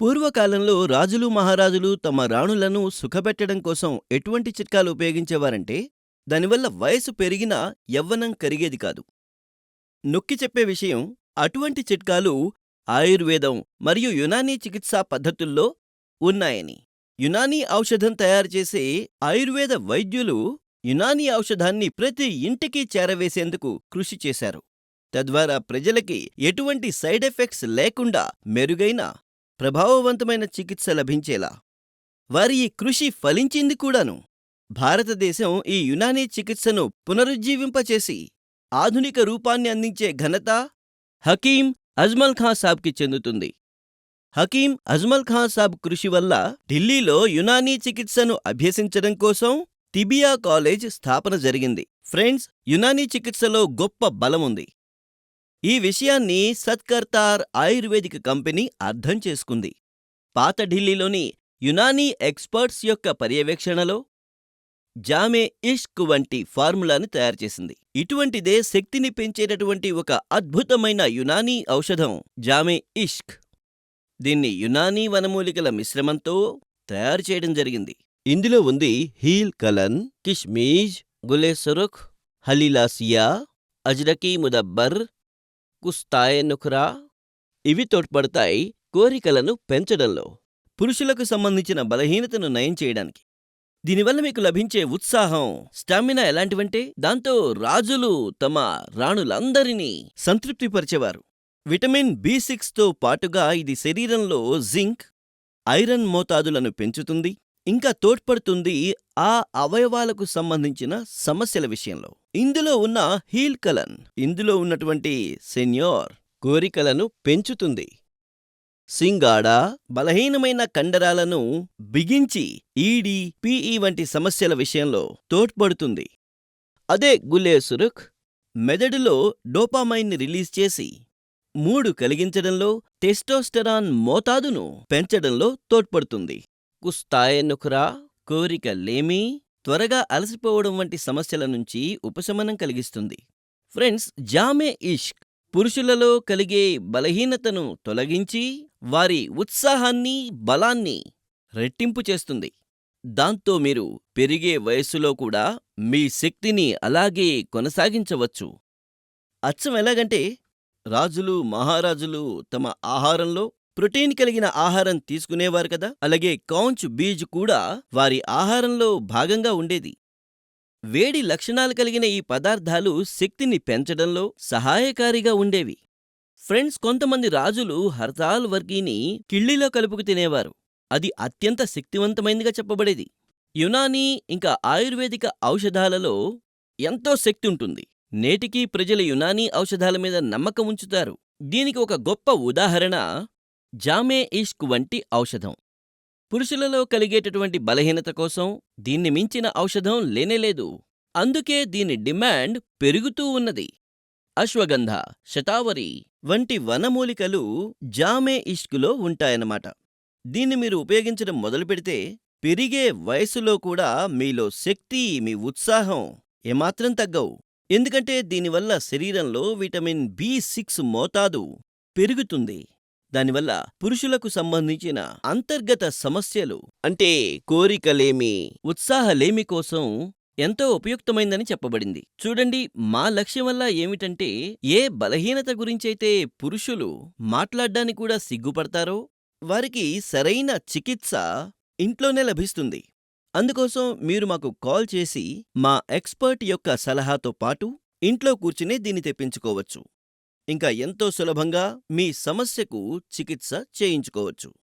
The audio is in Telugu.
పూర్వకాలంలో రాజులు మహారాజులు తమ రాణులను సుఖపెట్టడం కోసం ఎటువంటి చిట్కాలు ఉపయోగించేవారంటే దానివల్ల వయసు పెరిగినా యవ్వనం కరిగేది కాదు. నొక్కి చెప్పే విషయం అటువంటి చిట్కాలు ఆయుర్వేదం మరియు యునానీ చికిత్సా పద్ధతుల్లో ఉన్నాయని. యునానీ ఔషధం తయారు చేసే ఆయుర్వేద వైద్యులు యునానీ ఔషధాన్ని ప్రతి ఇంటికి చేరవేసేందుకు కృషి చేశారు. తద్వారా ప్రజలకి ఎటువంటి సైడ్ ఎఫెక్ట్స్ లేకుండా మెరుగైన ప్రభావవంతమైన చికిత్స లభించేలా. వారి ఈ కృషి ఫలించింది కూడాను. భారతదేశం ఈ యునానీ చికిత్సను పునరుజ్జీవింపచేసి ఆధునిక రూపాన్ని అందించే ఘనత హకీం అజ్మల్ ఖాన్ సాబ్కి చెందుతుంది. హకీం అజ్మల్ ఖాన్ సాబ్ కృషి వల్ల ఢిల్లీలో యునానీ చికిత్సను అభ్యసించడం కోసం తిబియా కాలేజ్ స్థాపన జరిగింది. ఫ్రెండ్స్ యునానీ చికిత్సలో గొప్ప బలముంది. ఈ విషయాన్ని సత్కర్తార్ ఆయుర్వేదిక్ కంపెనీ అర్థం చేసుకుంది. పాత ఢిల్లీలోని యునానీ ఎక్స్పర్ట్స్ యొక్క పర్యవేక్షణలో జామే ఇష్క్ వంటి ఫార్ములాని తయారు చేసింది. ఇటువంటిదే శక్తిని పెంచేటటువంటి ఒక అద్భుతమైన యునానీ ఔషధం జామే ఇష్క్. దీన్ని యునానీ వనమూలికల మిశ్రమంతో తయారు చేయడం జరిగింది. ఇందులో ఉంది హీల్ కలన్ కిష్మీజ్ గులేసరుఖ్ హలీలాసియా అజ్రకీ ముదబ్బర్ కుస్తాయే ఇవి తోడ్పడతాయి కోరికలను పెంచడంలో. పురుషులకు సంబంధించిన బలహీనతను నయం చేయడానికి. దీనివల్ల మీకు లభించే ఉత్సాహం స్టామినా ఎలాంటివంటే దాంతో రాజులు తమ రాణులందరినీ సంతృప్తిపరిచేవారు. విటమిన్ బి సిక్స్తో పాటుగా ఇది శరీరంలో జింక్ ఐరన్ మోతాదులను పెంచుతుంది. ఇంకా తోడ్పడుతుంది ఆ అవయవాలకు సంబంధించిన సమస్యల విషయంలో. ఇందులో ఉన్న హీల్ కలన్ ఇందులో ఉన్నటువంటి సెన్యోర్ కోరికలను పెంచుతుంది. సింగాడ బలహీనమైన కండరాలను బిగించి ఈడి పిఈ వంటి సమస్యల విషయంలో తోడ్పడుతుంది. అదే గులేసురుఖ్ మెదడులో డోపామైన్ని రిలీజ్ చేసి మూడు కలిగించడంలో టెస్టోస్టెరాన్ మోతాదును పెంచడంలో తోడ్పడుతుంది. కుస్తాయే నుఖరా కోరిక లేమి త్వరగా అలసిపోవడం వంటి సమస్యల నుంచి ఉపశమనం కలిగిస్తుంది. ఫ్రెండ్స్ జామే ఇష్క్ పురుషులలో కలిగే బలహీనతను తొలగించి వారి ఉత్సాహాన్ని బలాన్ని రెట్టింపు చేస్తుంది. దాంతో మీరు పెరిగే వయస్సులో కూడా మీ శక్తిని అలాగే కొనసాగించవచ్చు. అచ్చం ఎలాగంటే రాజులు మహారాజులు తమ ఆహారంలో ప్రోటీన్ కలిగిన ఆహారం తీసుకునేవారు కదా అలాగే కౌంచ్ బీజ్ కూడా వారి ఆహారంలో భాగంగా ఉండేది. వేడి లక్షణాలు కలిగిన ఈ పదార్థాలు శక్తిని పెంచడంలో సహాయకారిగా ఉండేవి. ఫ్రెండ్స్ కొంతమంది రాజులు హర్తాల్ వర్గీని కిళ్ళిలో కలుపుకు తినేవారు. అది అత్యంత శక్తివంతమైనదిగా చెప్పబడేది. యునానీ ఇంకా ఆయుర్వేదిక ఔషధాలలో ఎంతో శక్తి ఉంటుంది. నేటికీ ప్రజలు యునానీ ఔషధాల మీద నమ్మకం ఉంచుతారు. దీనికి ఒక గొప్ప ఉదాహరణ జామే ఇష్క్ వంటి ఔషధం. పురుషులలో కలిగేటటువంటి బలహీనత కోసం దీన్ని మించిన ఔషధం లేనేలేదు అందుకే దీని డిమాండ్ పెరుగుతూ ఉన్నది. అశ్వగంధ శతావరి వంటి వనమూలికలు జామే ఇష్కులో ఉంటాయన్నమాట. దీన్ని మీరు ఉపయోగించడం మొదలుపెడితే పెరిగే వయసులో కూడా మీలో శక్తి మీ ఉత్సాహం ఏమాత్రం తగ్గవు. ఎందుకంటే దీనివల్ల శరీరంలో విటమిన్ బి సిక్స్ మోతాదు పెరుగుతుంది. దానివల్ల పురుషులకు సంబంధించిన అంతర్గత సమస్యలు అంటే కోరికలేమి ఉత్సాహలేమి కోసం ఎంతో ఉపయుక్తమైందని చెప్పబడింది. చూడండి మా లక్ష్యం వల్ల ఏమిటంటే ఏ బలహీనత గురించైతే పురుషులు మాట్లాడ్డానికి కూడా సిగ్గుపడతారో వారికి సరైన చికిత్స ఇంట్లోనే లభిస్తుంది. అందుకోసం మీరు మాకు కాల్ చేసి మా ఎక్స్పర్ట్ యొక్క సలహాతో పాటు ఇంట్లో కూర్చునే దీన్ని తెప్పించుకోవచ్చు. ఇంకా ఎంతో సులభంగా మీ సమస్యకు చికిత్స చేయించుకోవచ్చు.